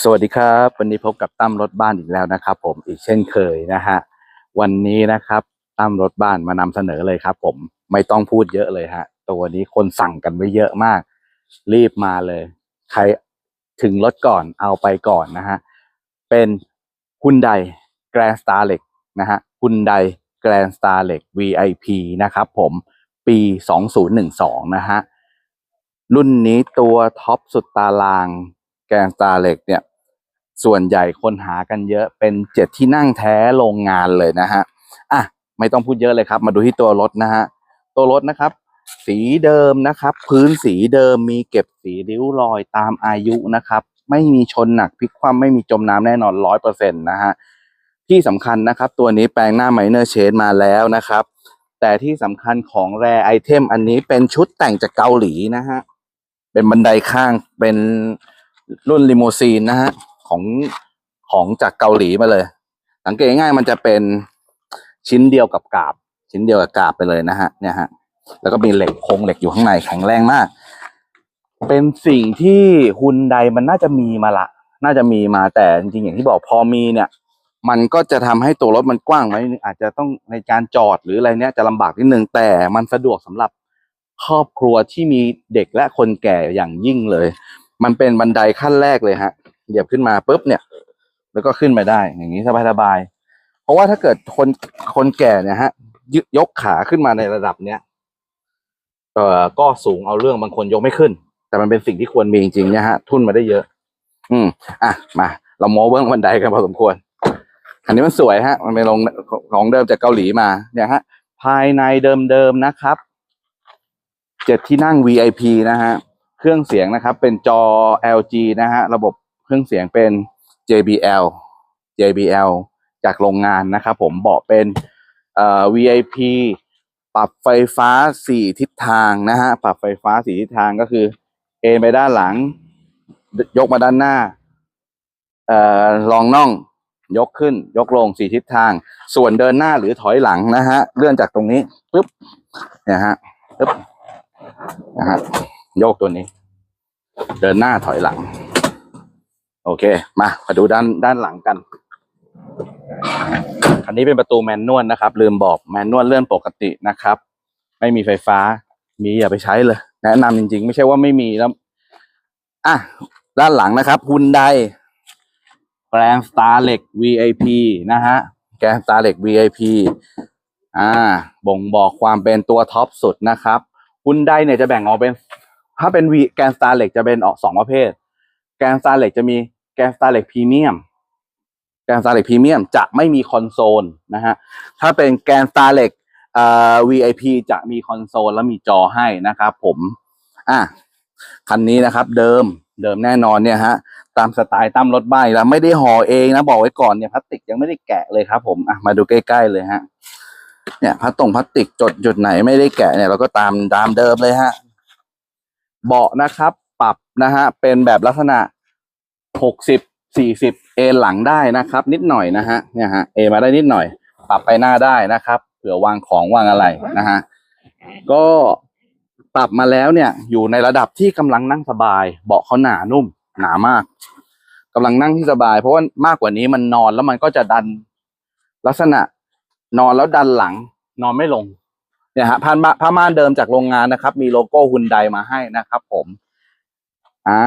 สวัสดีครับ วันนี้พบกับตั้มรถบ้านอีกแล้วนะครับ ผมอีกเช่นเคยนะฮะวันนี้นะครับตั้มรถบ้านมานำเสนอเลยครับ ผมไม่ต้องพูดเยอะเลยฮะตัวนี้คนสั่งกันไว้เยอะมาก รีบมาเลย ใครถึงรถก่อนเอาไปก่อนนะฮะเป็นฮุนไดแกรนสตาร์เล็กนะฮะฮุนไดแกรนสตาร์เล็ก VIP นะครับผมปี 2012 นะฮะ รุ่นนี้ตัวท็อปสุดตารางแกนสตาร์เล็กเนี่ย ส่วนใหญ่คนหากันเยอะเป็นเจ็ดที่นั่งแท้โรงงานเลยนะฮะอะไม่ต้องพูดเยอะเลยครับ มาดูที่ตัวรถนะฮะตัวรถนะครับ สีเดิมนะครับ พื้นสีเดิมมีเก็บสีริ้วรอยตามอายุนะครับ ไม่มีชนหนักพลิกคว่ำไม่มีจมน้ำแน่นอนร้อยเปอร์เซ็นต์นะฮะที่สำคัญนะครับ ตัวนี้แปลงหน้าไมเนอร์เชดมาแล้วนะครับ แต่ที่สำคัญของแรไอเทมอันนี้เป็นชุดแต่งจากเกาหลีนะฮะ เป็นบันไดข้างเป็นรุ่นลิมูซีนนะฮะของของจากเกาหลีมาเลย สังเกตง่ายๆมันจะเป็นชิ้นเดียวกับกาบ ชิ้นเดียวกับกาบไปเลยนะฮะเนี่ยฮะแล้วก็มีเหล็กโครงเหล็กอยู่ข้างในแข็งแรงมาก เป็นสิ่งที่ฮุนไดมันน่าจะมีมาละ น่าจะมีมาแต่จริงๆอย่างที่บอกพอมีเนี่ย มันก็จะทำให้ตัวรถมันกว้างไว้อาจจะต้องในการจอดหรืออะไรเนี้ยจะลำบากนิดนึงแต่มันสะดวกสำหรับ ครอบครัวที่มีเด็กและคนแก่อย่างยิ่งเลย มันเป็นบันไดขั้นแรกเลยฮะเหยียบขึ้นมาปุ๊บเนี่ย แล้วก็ขึ้นไปได้ อย่างนี้สบายๆเพราะว่าถ้าเกิดคนคนแก่เนี่ยฮะยยกขาขึ้นมาในระดับเนี้ยเอ่อก็สูงเอาเรื่องบางคนยกไม่ขึ้น แต่มันเป็นสิ่งที่ควรมีจริงๆเนี่ยฮะ ทุนมาได้เยอะ อืม อะมา เราโม้เบื้องบันไดกันพอสมควร อันนี้มันสวยฮะ มันเป็นของของเดิมจากเกาหลีมา เนี่ยฮะ ภายในเดิมๆนะครับ เจ็ดที่นั่ง VIP นะฮะ เครื่องเสียงนะครับ เป็นจอ LG นะฮะ ระบบเครื่องเสียงเป็น JBL JBL จากโรงงานนะครับผมเบาะเป็นเอ่อ VIP ปรับไฟฟ้าสี่ทิศทางนะฮะ ปรับไฟฟ้าสี่ทิศทางก็คือเอนไปด้านหลัง ยกมาด้านหน้าเอ่อลองน่องยกขึ้น ยกลงสี่ทิศทาง ส่วนเดินหน้าหรือถอยหลังนะฮะ เลื่อนจากตรงนี้ปุ๊บเนี่ยฮะปุ๊บ นะฮะโยกตัวนี้ เดินหน้าถอยหลัง โอเค มามาดูด้านด้านหลังกันอันนี้เป็นประตูแมนนวลนะครับ ลืมบอกแมนนวลเลื่อนปกตินะครับ ไม่มีไฟฟ้า มีอย่าไปใช้เลย แนะนำจริง ๆ ไม่ใช่ว่าไม่มีแล้ว อะ ด้านหลังนะครับฮุนไดแกรนสตาร์เล็ก VIP นะฮะ แกรนสตาร์เล็ก VIP อ่า บ่งบอกความเป็นตัวท็อปสุดนะครับ ฮุนไดเนี่ยจะแบ่งออกเป็น ถ้าเป็นวีแกนสตาร์เล็กจะเป็นออกสองประเภท แกนสตาร์เล็กจะมีแกนสตาร์เล็กพรีเมียมแกนสตาร์เล็กพรีเมียมจะไม่มีคอนโซลนะฮะถ้าเป็นแกนสตาร์เล็กเอ่อ VIP จะมีคอนโซลและมีจอให้นะครับผมอะคันนี้นะครับ เดิมเดิมแน่นอนเนี่ยฮะตามสไตล์ตั้มรถบ้านแล้วไม่ได้ห่อเองนะบอกไว้ก่อนเนี่ยพลาสติกยังไม่ได้แกะเลยครับ ผมอะมาดูใกล้ ๆ เลยฮะ เนี่ยพลาสตงพลาสติกจดจุดไหนไม่ได้แกะเนี่ยเราก็ตามตามเดิมเลยฮะ เบาะนะครับ ปรับนะฮะเป็นแบบลักษณะหกสิบสี่สิบเอหลังได้นะครับ นิดหน่อยนะฮะเนี่ยฮะเอมาได้นิดหน่อย ปรับไปหน้าได้นะครับเผื่อวางของวางอะไรนะฮะก็ปรับมาแล้วเนี่ย อยู่ในระดับที่กำลังนั่งสบาย เบาะเขาหนานุ่ม หนามากกำลังนั่งที่สบาย เพราะว่ามากกว่านี้มันนอนแล้วมันก็จะดันลักษณะ นอนแล้วดันหลังนอนไม่ลงเนี่ยฮะผ้าม่านผ้าม่านเดิมจากโรงงานนะครับ มีโลโก้ฮุนไดมาให้นะครับ ผม อ่า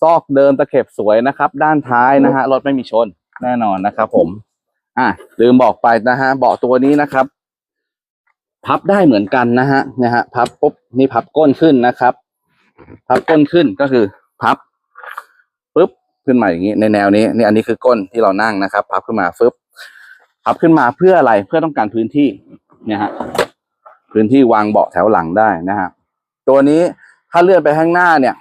ซอกเดิมตะเข็บสวยนะครับ ด้านท้ายนะฮะรถไม่มีชนแน่นอนนะครับ ผม อ่าลืมบอกไปนะฮะเบาะตัวนี้นะครับ พับได้เหมือนกันนะฮะเนี่ยฮะพับปุ๊บนี่พับก้นขึ้นนะครับ พับก้นขึ้นก็คือ พับปุ๊บขึ้นมาอย่างนี้ในแนวนี้นี่อันนี้คือก้นที่เรานั่งนะครับ พับขึ้นมาฟึบ พับขึ้นมาเพื่ออะไรเพื่อต้องการพื้นที่เนี่ยฮะพื้นที่วางเบาะแถวหลังได้นะฮะตัวนี้ถ้าเลื่อนไปข้างหน้าเนี่ย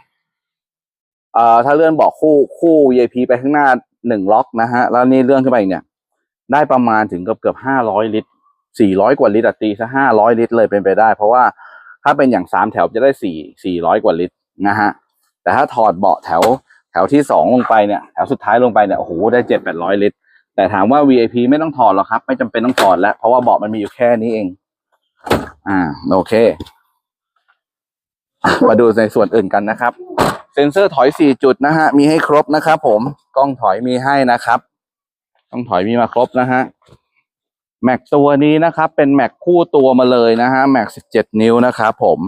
เอ่อถ้าเลื่อนเบาะคู่คู่ VIP ไปข้างหน้าหนึ่งล็อกนะฮะแล้วนี่เลื่อนขึ้นไปเนี่ย ได้ประมาณถึงเกือบเกือบห้าร้อยลิตรสี่ร้อยกว่าลิตรตีซะห้าร้อยลิตรเลยเป็นไปได้ เพราะว่าถ้าเป็นอย่างสามแถวจะได้สี่สี่ร้อยกว่าลิตรนะฮะแต่ถ้าถอดเบาะแถวแถวที่สองลงไปเนี่ยแถวสุดท้ายลงไปเนี่ยโอ้โหได้เจ็ดแปดร้อยลิตร แต่ถามว่า VIP ไม่ต้องถอดหรอกครับ ไม่จำเป็นต้องถอดแล้ว เพราะว่าเบาะมันมีอยู่แค่นี้เอง อ่า โอเค มาดูในส่วนอื่นกันนะครับ เซ็นเซอร์ถอยสี่จุดนะฮะ มีให้ครบนะครับผม กล้องถอยมีให้นะครับ กล้องถอยมีมาครบนะฮะ แม็กตัวนี้นะครับ เป็นแม็กคู่ตัวมาเลยนะฮะ แม็กสิบเจ็ดนิ้วนะครับผม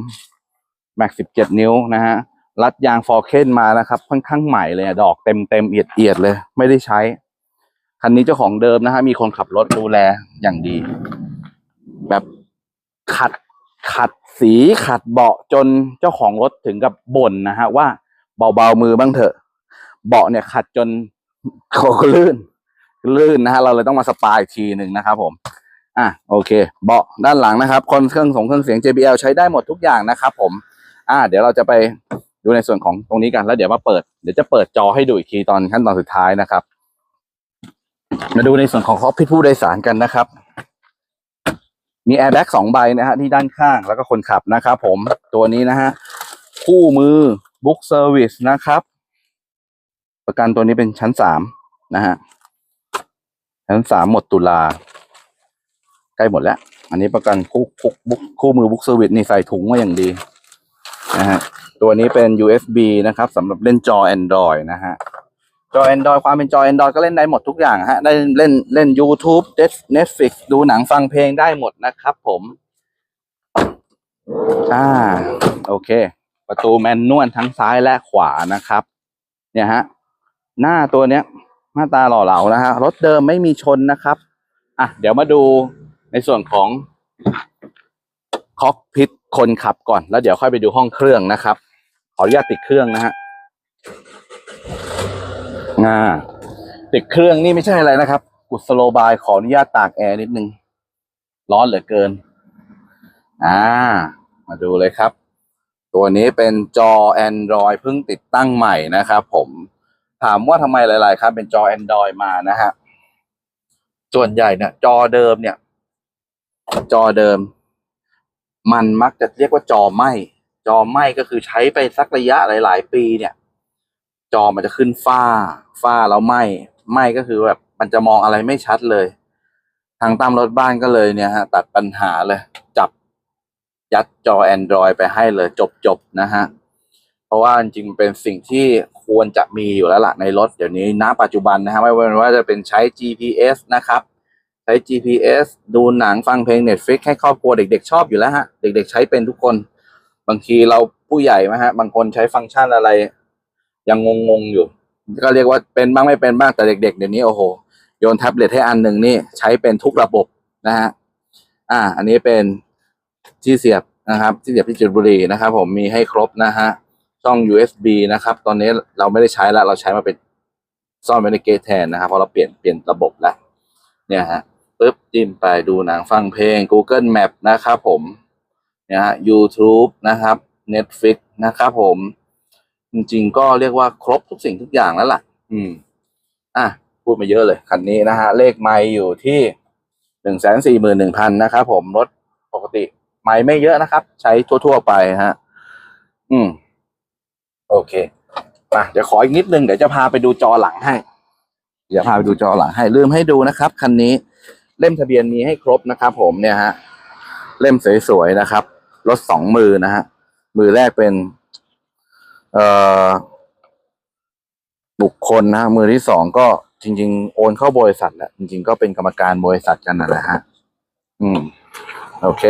แม็กสิบเจ็ดนิ้วนะฮะ รัดยางฟอร์เคนมานะครับ ค่อนข้างใหม่เลยดอกเต็มเต็มเอียดเอียดเลย ไม่ได้ใช้ คันนี้เจ้าของเดิมนะฮะมีคนขับรถดูแลอย่างดี แบบขัดขัดสีขัดเบาะจนเจ้าของรถถึงกับบ่นนะฮะว่าเบาๆมือบ้างเถอะ เบาะเนี่ยขัดจนโคลื่น ลื่นนะฮะเราเลยต้องมาสปาอีกทีหนึ่งนะครับผม อะโอเค เบาะด้านหลังนะครับคนเครื่องส่งเครื่องเสียง JBL ใช้ได้หมดทุกอย่างนะครับผม อ่าเดี๋ยวเราจะไปดูในส่วนของตรงนี้กันแล้วเดี๋ยวมาเปิดเดี๋ยวจะเปิดจอให้ดูอีกทีตอนขั้นตอนสุดท้ายนะครับ มาดูในส่วนของคอกพิทผู้โดยสารกันนะครับ มีแอร์แบ็กสองใบนะฮะที่ด้านข้างแล้วก็คนขับนะครับผมตัวนี้นะฮะคู่มือบุ๊กเซอร์วิสนะครับ ประกันตัวนี้เป็นชั้นสามนะฮะชั้นสามหมดตุลาใกล้หมดแล้ว อันนี้ประกันคู่คู่บุ๊กคู่มือบุ๊กเซอร์วิสนี่ใส่ถุงมาอย่างดีนะฮะตัวนี้เป็น USB นะครับสำหรับเล่นจอ Android นะฮะ จอ Android ความเป็นจอ Android ก็เล่นได้หมดทุกอย่างฮะได้เล่นเล่น YouTube Netflix ดูหนังฟังเพลงได้หมดนะครับผม อ่า โอเค ประตูแมนนวลทั้งซ้ายและขวานะครับ เนี่ยฮะ หน้าตัวเนี้ย หน้าตาหล่อเหลานะฮะรถเดิมไม่มีชนนะครับ อะ เดี๋ยวมาดูในส่วนของคอกพิทคนขับก่อน แล้วเดี๋ยวค่อยไปดูห้องเครื่องนะครับ ขออนุญาตติดเครื่องนะฮะ อ่าติดเครื่องนี่ไม่ใช่อะไรนะครับ กุศโลบายขออนุญาตตากแอร์นิดนึง ร้อนเหลือเกิน อ่า มาดูเลยครับ ตัวนี้เป็นจอ Android เพิ่งติดตั้งใหม่นะครับผม ถามว่าทำไมหลายๆ ครับ เป็นจอ Android มานะฮะ ส่วนใหญ่เนี่ยจอเดิมเนี่ย จอเดิม มันมักจะเรียกว่าจอไหมจอไหมก็คือใช้ไปสักระยะหลาย ๆ ปีเนี่ย จอมันจะขึ้นฝ้า ฝ้าแล้วไหมไหมก็คือแบบมันจะมองอะไรไม่ชัดเลย ทางตามรถบ้านก็เลยเนี่ยฮะตัดปัญหาเลย จับยัดจอ Android ไปให้เลยจบจบนะฮะ เพราะว่าจริงเป็นสิ่งที่ควรจะมีอยู่แล้วล่ะในรถเดี๋ยวนี้ณปัจจุบันนะฮะไม่ว่าจะเป็นใช้ GPS นะครับใช้ GPS ดูหนังฟังเพลง Netflix ให้ครอบครัวเด็กๆ ชอบอยู่แล้วฮะ เด็กๆ ใช้เป็นทุกคน บางทีเราผู้ใหญ่นะฮะ บางคนใช้ฟังก์ชันอะไร ยังงงๆอยู่ ก็เรียกว่าเป็นบ้างไม่เป็นบ้างแต่เด็กๆเดี๋ยวนี้โอ้โหโยนแท็บเล็ตให้อันหนึ่งนี่ใช้เป็นทุกระบบนะฮะอ่า อันนี้เป็นที่เสียบนะครับที่เสียบที่จุดบุหรี่นะครับ ผมมีให้ครบนะฮะช่อง USB นะครับ ตอนนี้เราไม่ได้ใช้แล้วเราใช้มาเป็นซ่อนไว้ในเกทแทนนะครับเพราะเราเปลี่ยนเปลี่ยนระบบแล้วเนี่ยฮะปึ๊บจิ้มไปดูหนังฟังเพลง Google Map นะครับผมเนี่ยฮะ YouTube นะครับ Netflix นะครับผม จริงๆ ก็เรียกว่าครบทุกสิ่งทุกอย่างแล้วล่ะ อืม อะ พูดมาเยอะเลย คันนี้นะฮะ เลขไม่อยู่ที่หนึ่งแสนสี่หมื่นหนึ่งพันนะครับผม รถปกติไม่ไม่เยอะนะครับ ใช้ทั่วๆไปฮะ อืม โอเคอะเดี๋ยวขออีกนิดนึง เดี๋ยวจะพาไปดูจอหลังให้ เดี๋ยวพาไปดูจอหลังให้ ลืมให้ดูนะครับ คันนี้ เล่มทะเบียนมีให้ครบนะครับผมเนี่ยฮะ เล่มสวยๆนะครับ รถสองมือนะฮะ มือแรกเป็น บุคคลนะมือที่สองก็จริง ๆ โอนเข้าบริษัทแหละจริง ๆ ก็เป็นกรรมการบริษัทกันนั่นแหละฮะ อืม โอเค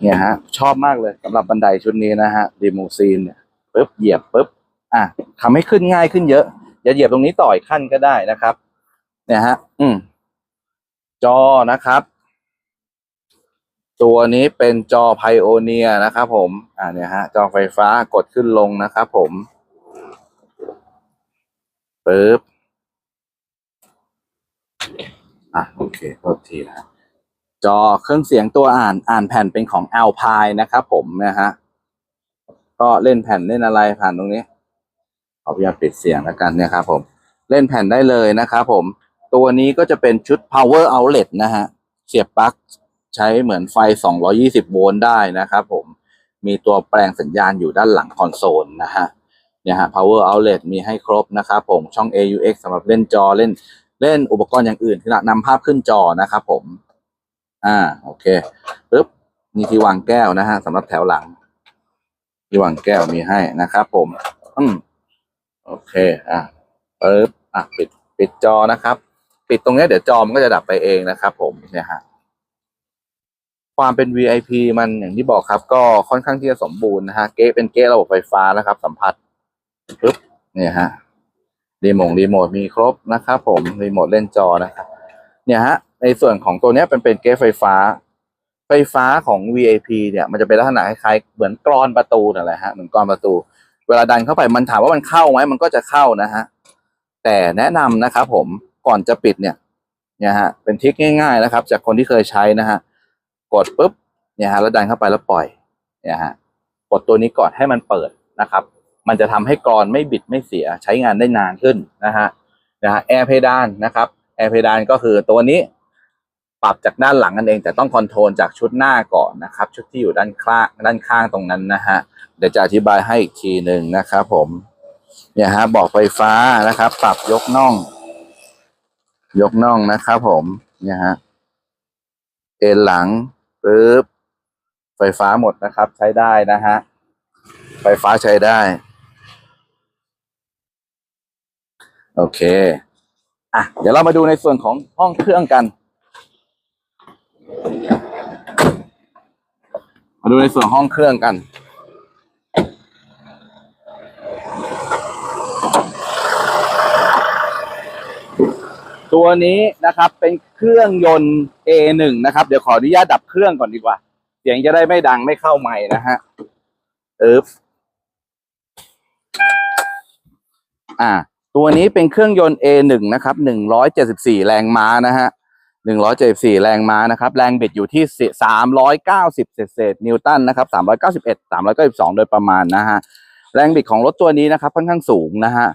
เนี่ยฮะ ชอบมากเลยสำหรับบันไดชุดนี้นะฮะรีมูซีนเนี่ยปึ๊บเหยียบปึ๊บอะทำให้ขึ้นง่ายขึ้นเยอะ อย่าเหยียบตรงนี้ต่อยขั้นก็ได้นะครับ เนี่ยฮะ อืม จอนะครับ ตัวนี้เป็นจอไพโอเนียนะครับผมอ่าเนี่ยฮะจอไฟฟ้ากดขึ้นลงนะครับผมปึ๊บอะโอเคโทษทีนะจอเครื่องเสียงตัวอ่านอ่านแผ่นเป็นของ Alpine นะครับผมนะฮะก็เล่นแผ่นเล่นอะไรผ่านตรงนี้ขอพยายามปิดเสียงแล้วกันเนี่ยครับผมเล่นแผ่นได้เลยนะครับผม ตัวนี้ก็จะเป็นชุด power outlet นะฮะ เสียบปลั๊ก ใช้เหมือนไฟ 220 โวลต์ได้นะครับผม มีตัวแปลงสัญญาณอยู่ด้านหลังคอนโซลนะฮะ เนี่ยฮะ power outlet มีให้ครบนะครับผม ช่อง AUX สำหรับเล่นจอเล่นเล่นอุปกรณ์อย่างอื่นขณะนำภาพขึ้นจอนะครับผม อ่า โอเคปึ๊บมีที่วางแก้วนะฮะสำหรับแถวหลัง ที่วางแก้วมีให้นะครับผม อืม โอเค อะปึ๊บอะ ปิด ปิดจอนะครับ ปิดตรงนี้เดี๋ยวจอมันก็จะดับไปเองนะครับผม เนี่ยฮะ ความเป็น VIP มันอย่างที่บอกครับ ก็ค่อนข้างที่จะสมบูรณ์นะฮะเก๊เป็นเก๊ระบบไฟฟ้านะครับ สัมผัสปึ๊บเนี่ยฮะรีโมทรีโมทมีครบนะครับผมรีโมทเล่นจอนะครับเนี่ยฮะในส่วนของตัวเนี้ยเป็นเป็นเก๊ไฟฟ้า ไฟฟ้าของ VIP เนี่ย มันจะเป็นลักษณะคล้ายๆเหมือนกรอนประตูนั่นแหละฮะเหมือนกรอนประตู เวลาดันเข้าไปมันถามว่ามันเข้าไหมมันก็จะเข้านะฮะแต่แนะนำนะครับผมก่อนจะปิดเนี่ยเนี่ยฮะเป็นทิคง่าย ๆนะครับ จากคนที่เคยใช้นะฮะ กดปุ๊บเนี่ยฮะแล้วดันเข้าไปแล้วปล่อยเนี่ยฮะกดตัวนี้ก่อนให้มันเปิดนะครับ มันจะทำให้กรอนไม่บิดไม่เสียใช้งานได้นานขึ้นนะฮะนะฮะแอร์เพดานนะครับแอร์เพดานก็คือตัวนี้ปรับจากด้านหลังกันเอง แต่ต้องคอนโทรลจากชุดหน้าก่อนนะครับ ชุดที่อยู่ด้านข้างด้านข้างตรงนั้นนะฮะเดี๋ยวจะอธิบายให้อีกทีหนึ่งนะครับผมเนี่ยฮะบอกไฟฟ้านะครับ ปรับยกน่อง ยกน่องนะครับผมเนี่ยฮะเอ็นหลัง ปึ๊บไฟฟ้าหมดนะครับ ใช้ได้นะฮะ ไฟฟ้าใช้ได้ โอเค อะ เดี๋ยวเรามาดูในส่วนของห้องเครื่องกัน มาดูในส่วนห้องเครื่องกัน ตัวนี้นะครับเป็นเครื่องยนต์ A1 นะครับ เดี๋ยวขออนุญาตดับเครื่องก่อนดีกว่า เสียงจะได้ไม่ดังไม่เข้าไมค์นะฮะเอ๊บอ่า ตัวนี้เป็นเครื่องยนต์ A1 นะครับ 174 แรงม้านะฮะ174 แรงม้านะครับ แรงบิดอยู่ที่ 390เศษนิวตันนะครับ 391 392 โดยประมาณนะฮะ แรงบิดของรถตัวนี้นะครับ ค่อนข้างสูงนะฮะ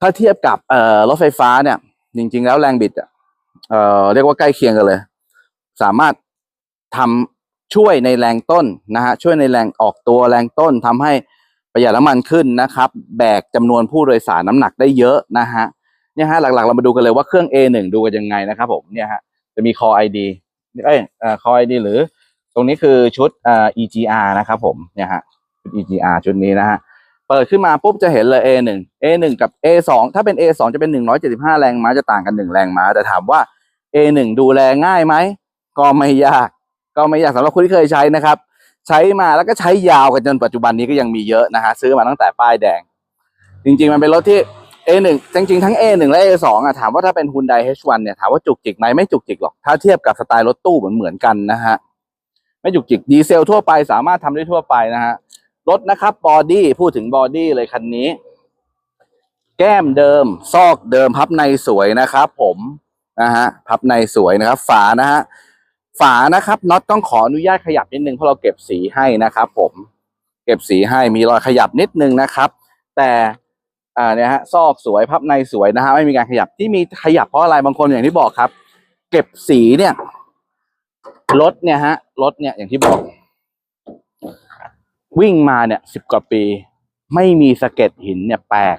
ถ้าเทียบกับเอ่อรถไฟฟ้าเนี่ย จริง ๆ แล้วแรงบิดอะเอ่อเรียกว่าใกล้เคียงกันเลย สามารถทำช่วยในแรงต้นนะฮะช่วยในแรงออกตัวแรงต้นทำให้ประหยัดน้ำมันขึ้นนะครับ แบกจำนวนผู้โดยสารน้ำหนักได้เยอะนะฮะเนี่ยฮะหลักๆ เรามาดูกันเลยว่าเครื่อง A1 ดูกันยังไงนะครับผมเนี่ยฮะจะมี Core ID เอ้ยเอ่อ Core ID หรือ ตรงนี้คือชุดเอ่อ EGR นะครับผมเนี่ยฮะชุด EGR ชุดนี้นะฮะ เปิดขึ้นมาปุ๊บจะเห็นเลย A1 A1 กับ A2 ถ้าเป็น A2 จะเป็น 175 แรงม้าจะต่างกัน 1 แรงม้า แต่ถามว่า A1 ดูแลง่ายไหม ก็ไม่ยาก ก็ไม่ยากสำหรับคนที่เคยใช้นะครับ ใช้มาแล้วก็ใช้ยาวกันจนปัจจุบันนี้ก็ยังมีเยอะนะฮะซื้อมาตั้งแต่ป้ายแดง จริงๆมันเป็นรถที่ A1 จริงๆทั้ง A1 และ A2 อะถามว่าถ้าเป็น Hyundai H1 เนี่ยถามว่าจุกจิกไหมไม่จุกจิกหรอกถ้าเทียบกับสไตล์รถตู้เหมือนเหมือนกันนะฮะไม่จุกจิกดีเซลทั่วไปสามารถทำได้ทั่วไปนะฮะ รถนะครับบอดี้พูดถึงบอดี้เลยคันนี้ แก้มเดิม ซอกเดิมพับในสวยนะครับ ผมนะฮะพับในสวยนะครับ ฝานะฮะฝานะครับน็อตต้องขออนุญาตขยับนิดนึงเพราะเราเก็บสีให้นะครับ ผม เก็บสีให้มีรอยขยับนิดนึงนะครับ แต่อ่าเนี่ยฮะซอกสวยพับในสวยนะฮะไม่มีการขยับที่มีขยับเพราะอะไรบางคนอย่างที่บอกครับ เก็บสีเนี่ยรถเนี่ยฮะรถเนี่ยอย่างที่บอก วิ่งมาเนี่ยสิบกว่าปี ไม่มีสะเก็ดหินเนี่ยแปลก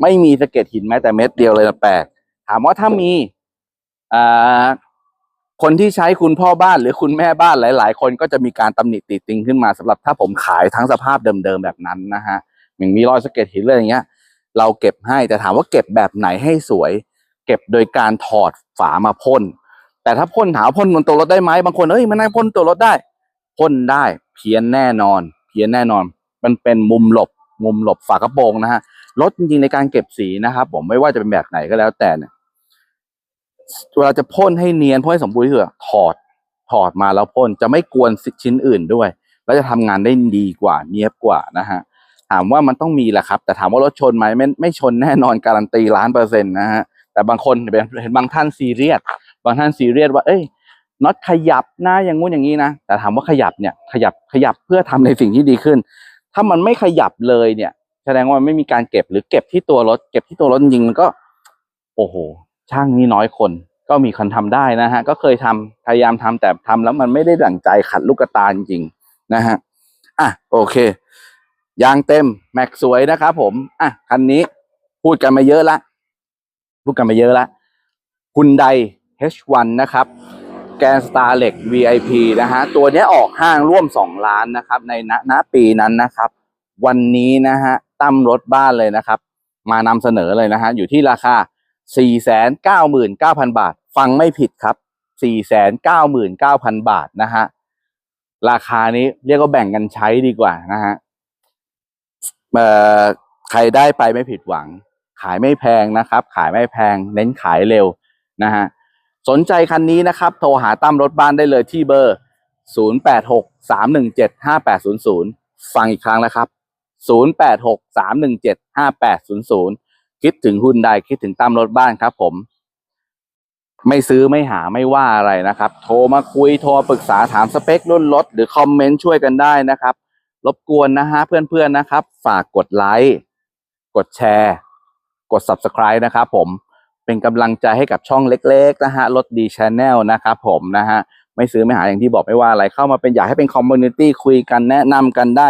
ไม่มีสะเก็ดหินแม้แต่เม็ดเดียวเลยนะแปลก ถามว่าถ้ามีอ่าคนที่ใช้คุณพ่อบ้านหรือคุณแม่บ้านหลาย ๆ คนก็จะมีการตำหนิติติงขึ้นมาสำหรับถ้าผมขายทั้งสภาพเดิมๆแบบนั้นนะฮะอย่างมีรอยสะเก็ดหินเลยอย่างเงี้ย เราเก็บให้แต่ถามว่าเก็บแบบไหนให้สวย เก็บโดยการถอดฝามาพ่นแต่ถ้าพ่นถามพ่นบนตัวรถได้ไหมบางคนเอ้ยมันน่าพ่นตัวรถได้พ่นได้เพี้ยนแน่นอน เพี้ยนแน่นอน มันเป็นมุมหลบ มุมหลบฝากระโปรงนะฮะรถจริงๆในการเก็บสีนะครับ ผมไม่ว่าจะเป็นแบบไหนก็แล้วแต่เนี่ยเวลาจะพ่นให้เนียนพ่นให้สมบูรณ์ที่สุดอถอดถอดมาแล้วพ่นจะไม่กวนชิ้นอื่นด้วย แล้วจะทำงานได้ดีกว่า เนียบกว่านะฮะถามว่ามันต้องมีแหละครับ แต่ถามว่ารถชนไหมไม่ไม่ชนแน่นอนการันตีล้านเปอร์เซ็นต์นะฮะแต่บางคนเห็นบางท่านซีเรียสบางท่านซีเรียสว่าเอ้ย น็อตขยับหนะอย่างงู้นอย่างนี้นะแต่ถามว่าขยับเนี่ยขยับขยับเพื่อทำในสิ่งที่ดีขึ้น ถ้ามันไม่ขยับเลยเนี่ย แสดงว่ามันไม่มีการเก็บหรือเก็บที่ตัวรถ เก็บที่ตัวรถจริงมันก็ โอ้โห ช่างนี่น้อยคน ก็มีคนทำได้นะฮะ ก็เคยทำพยายามทำแต่ทำแล้วมันไม่ได้ดั่งใจขัดลูกกระตาจริงนะฮะอะโอเคยางเต็มแม็กสวยนะครับผมอะคันนี้พูดกันมาเยอะละพูดกันมาเยอะละ Hyundai H1 นะครับ แกนสตาร์เหล็ก VIP นะฮะ ตัวนี้ออกห้างร่วม 2 ล้านนะครับ ในณณปีนั้นนะครับ วันนี้นะฮะตั้มรถบ้านเลยนะครับ มานำเสนอเลยนะฮะ อยู่ที่ราคา 499,000 บาท ฟังไม่ผิดครับ 499,000 บาทนะฮะ ราคานี้เรียกว่าแบ่งกันใช้ดีกว่านะฮะเอ่อใครได้ไปไม่ผิดหวัง ขายไม่แพงนะครับ ขายไม่แพง เน้นขายเร็วนะฮะ สนใจคันนี้นะครับ โทรหาตั้มรถบ้านได้เลยที่เบอร์ 086 317 5800 ฟังอีกครั้งนะครับ 086 317 5800 คิดถึงหุ้นใดคิดถึงตั้มรถบ้านครับผม ไม่ซื้อไม่หาไม่ว่าอะไรนะครับ โทรมาคุยโทรปรึกษาถามสเปครุ่นรถหรือคอมเมนต์ช่วยกันได้นะครับ รบกวนนะฮะเพื่อนๆนะครับ ฝากกดไลค์กดแชร์ กด subscribe นะครับผม เป็นกำลังใจให้กับช่องเล็กๆนะฮะรถดีชแนลนะครับผมนะฮะไม่ซื้อไม่หาอย่างที่บอกไม่ว่าอะไรเข้ามาเป็นอยากให้เป็นคอมมูนิตี้คุยกันแนะนำกันได้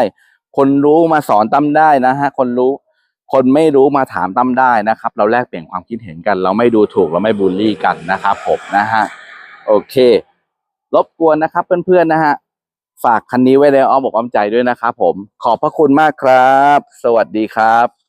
คนรู้มาสอนตั้มได้นะฮะคนรู้ คนไม่รู้มาถามตั้มได้นะครับ เราแลกเปลี่ยนความคิดเห็นกัน เราไม่ดูถูกเราไม่บูลลี่กันนะครับผมนะฮะโอเค รบกวนนะครับเพื่อนๆนะฮะฝากคันนี้ไว้ในอ้อมอกอ้อมใจด้วยนะครับผมขอบพระคุณมากครับ สวัสดีครับ